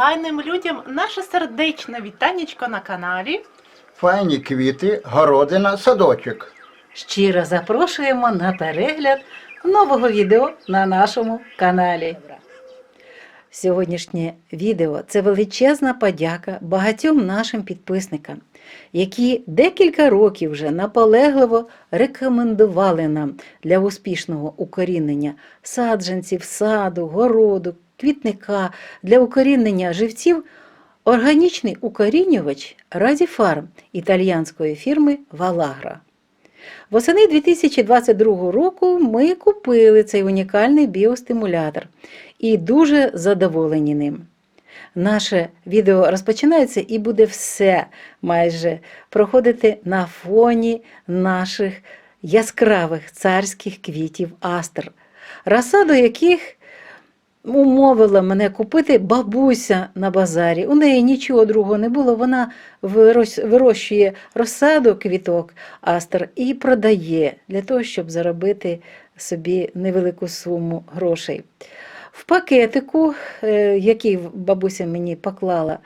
файним людям наше сердечне вітанечко на каналі. Файні квіти, городина, садочок. Щиро запрошуємо на перегляд нового відео на нашому каналі. Сьогоднішнє відео це величезна подяка багатьом нашим підписникам, які декілька років вже наполегливо рекомендували нам для успішного укорінення саджанців, саду, городу, квітника, для укорінення живців органічний укорінювач Радіфарм італіянської фірми Валагра. Восени 2022 року ми купили цей унікальний біостимулятор і дуже задоволені ним. Наше відео розпочинається і буде все майже проходити на фоні наших яскравих царських квітів астр, розсаду яких умовила мене купити бабуся на базарі. У неї нічого другого не було. Вона вирощує розсаду квіток астр і продає для того, щоб заробити собі невелику суму грошей. В пакетику, е, який бабуся мені поклала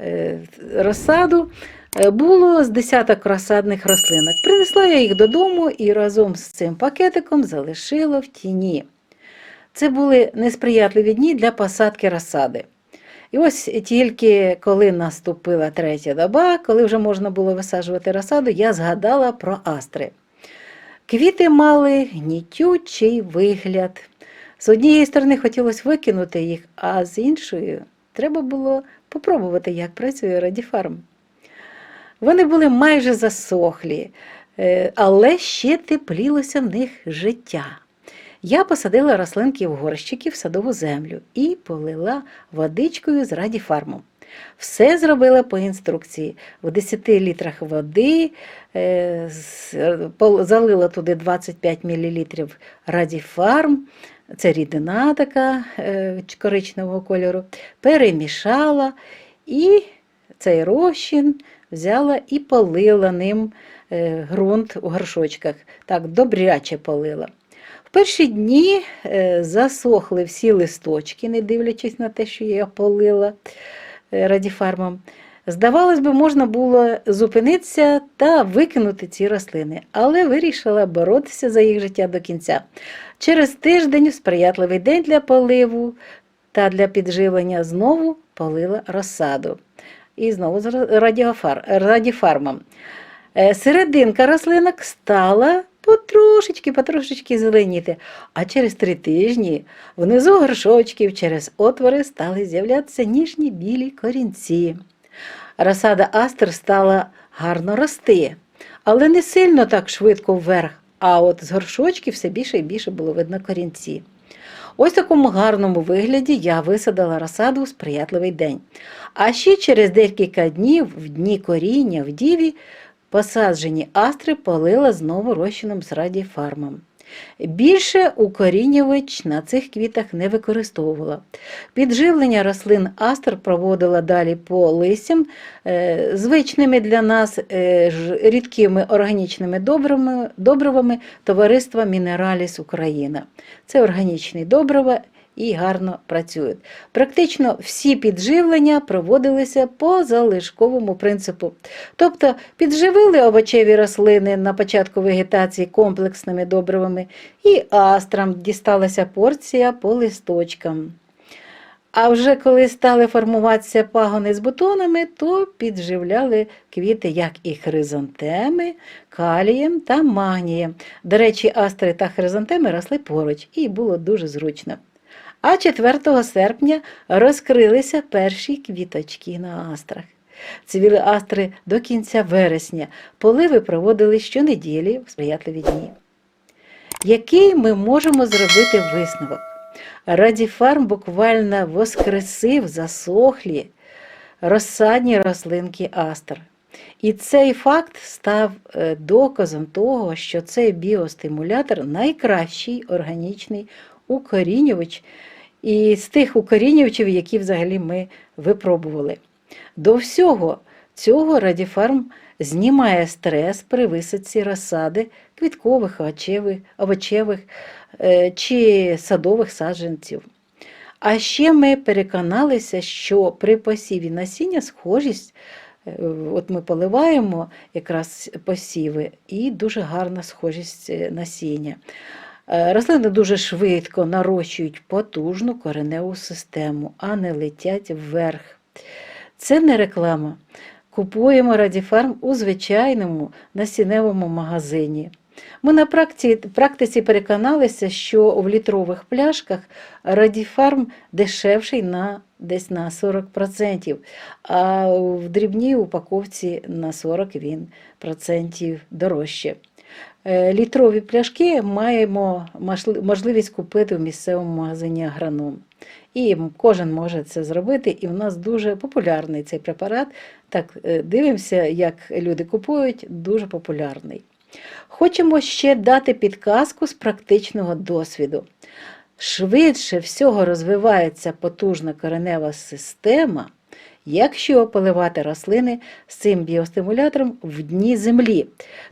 е, розсаду, е, було з десяток розсадних рослинок. Принесла я їх додому і разом з цим пакетиком залишила в тіні. Це були несприятливі дні для посадки розсади. І ось тільки коли наступила третя доба, коли вже можна було висаджувати розсаду, я згадала про астри. Квіти мали гнітючий вигляд. З однієї сторони хотілося викинути їх, а з іншої треба було попробувати, як працює радіфарм. Вони були майже засохлі, е, але ще теплілося в них життя. Я посадила рослинки в горщики в садову землю і полила водичкою з радіфармом. Все зробила по інструкції. В 10 літрах води е, залила туди 25 мл радіфарм, це рідина така е, коричневого кольору, перемішала і цей розчин взяла і полила ним е, ґрунт у горшочках. Так, добряче полила. В перші дні е, засохли всі листочки, не дивлячись на те, що я полила е, радіфармом. Здавалось би, можна було зупинитися та викинути ці рослини, але вирішила боротися за їх життя до кінця. Через тиждень, сприятливий день для поливу та для підживлення, знову полила розсаду. І знову з радіофар, радіфармом. Е, Серединка рослинок стала потрошечки, потрошечки зеленіти, а через три тижні внизу горшочків через отвори стали з'являтися ніжні білі корінці. Розсада астр стала гарно рости, але не сильно так швидко вверх, а от з горшочків все більше і більше було видно корінці. Ось в такому гарному вигляді я висадила розсаду у сприятливий день. А ще через декілька днів, в дні коріння, в діві, посаджені астри полила знову розчином з радіфармом. Більше укорінювач на цих квітах не використовувала. Підживлення рослин астр проводила далі по листям е, звичними для нас е, рідкими органічними добривами товариства Мінераліс Україна. Це органічні добрива і гарно працюють. Практично всі підживлення проводилися по залишковому принципу. Тобто підживили овочеві рослини на початку вегетації комплексними добривами, і астрам дісталася порція по листочкам. А вже коли стали формуватися пагони з бутонами, то підживляли квіти, як і хризантеми, калієм та магнієм. До речі, астри та хризантеми росли поруч, і було дуже зручно. А 4 серпня розкрилися перші квіточки на астрах. Цвіли астри до кінця вересня, поливи проводили щонеділі в сприятливі дні. Який ми можемо зробити висновок? Радіфарм буквально воскресив засохлі розсадні рослинки астр. І цей факт став е, доказом того, що цей біостимулятор найкращий органічний укорінювач і з тих укорінювачів, які взагалі ми випробували. До всього цього радіфарм знімає стрес при висадці розсади квіткових, овочевих, овочевих е, чи садових саджанців. А ще ми переконалися, що при посіві насіння схожість, е, от ми поливаємо якраз посіви, і дуже гарна схожість е, насіння. Е, Рослини дуже швидко нарощують потужну кореневу систему, а не летять вверх. Це не реклама. Купуємо Радіфарм у звичайному насінневому магазині. Ми на практиці, переконалися, що в літрових пляшках Радіфарм дешевший на десь на 40%, а в дрібній упаковці на 40 він процентів дорожче. Е, Літрові пляшки маємо можливість купити в місцевому магазині агроном. І кожен може це зробити, і в нас дуже популярний цей препарат. Так, е, дивимося, як люди купують, дуже популярний. Хочемо ще дати підказку з практичного досвіду. Швидше всього розвивається потужна коренева система, якщо поливати рослини з цим біостимулятором в дні землі.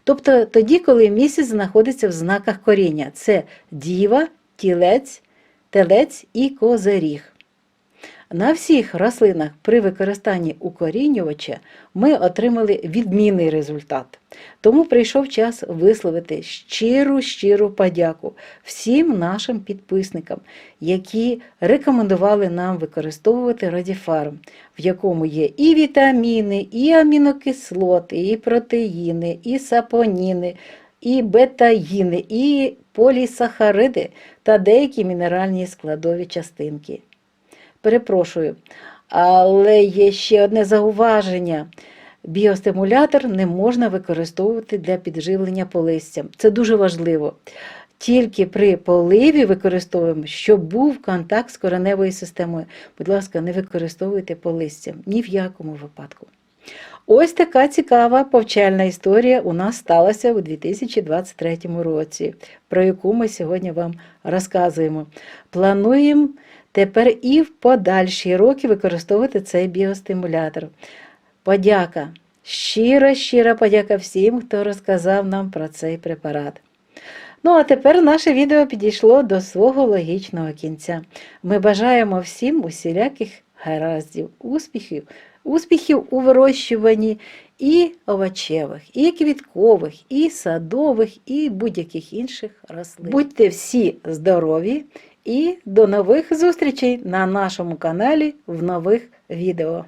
Тобто тоді, коли місяць знаходиться в знаках коріння. Це діва, тілець, телець і козиріг. На всіх рослинах при використанні укорінювача ми отримали відмінний результат. Тому прийшов час висловити щиру щиру подяку всім нашим підписникам, які рекомендували нам використовувати Радіфарм, в якому є і вітаміни, і амінокислоти, і протеїни, і сапоніни, і бетаїни, і полісахариди та деякі мінеральні складові частинки. Перепрошую, але є ще одне зауваження. Біостимулятор не можна використовувати для підживлення по листям. Це дуже важливо. Тільки при поливі використовуємо, щоб був контакт з кореневою системою. Будь ласка, не використовуйте по листям ні в якому випадку. Ось така цікава повчальна історія у нас сталася у 2023 році, про яку ми сьогодні вам розказуємо. Плануємо тепер і в подальші роки використовувати цей біостимулятор. Подяка, щира, щира подяка всім, хто розказав нам про цей препарат. Ну, а тепер наше відео підійшло до свого логічного кінця. Ми бажаємо всім усіляких гараздів, успіхів, успіхів у вирощуванні і овочевих, і квіткових, і садових, і будь-яких інших рослин. Будьте всі здорові і до нових зустрічей на нашому каналі в нових відео.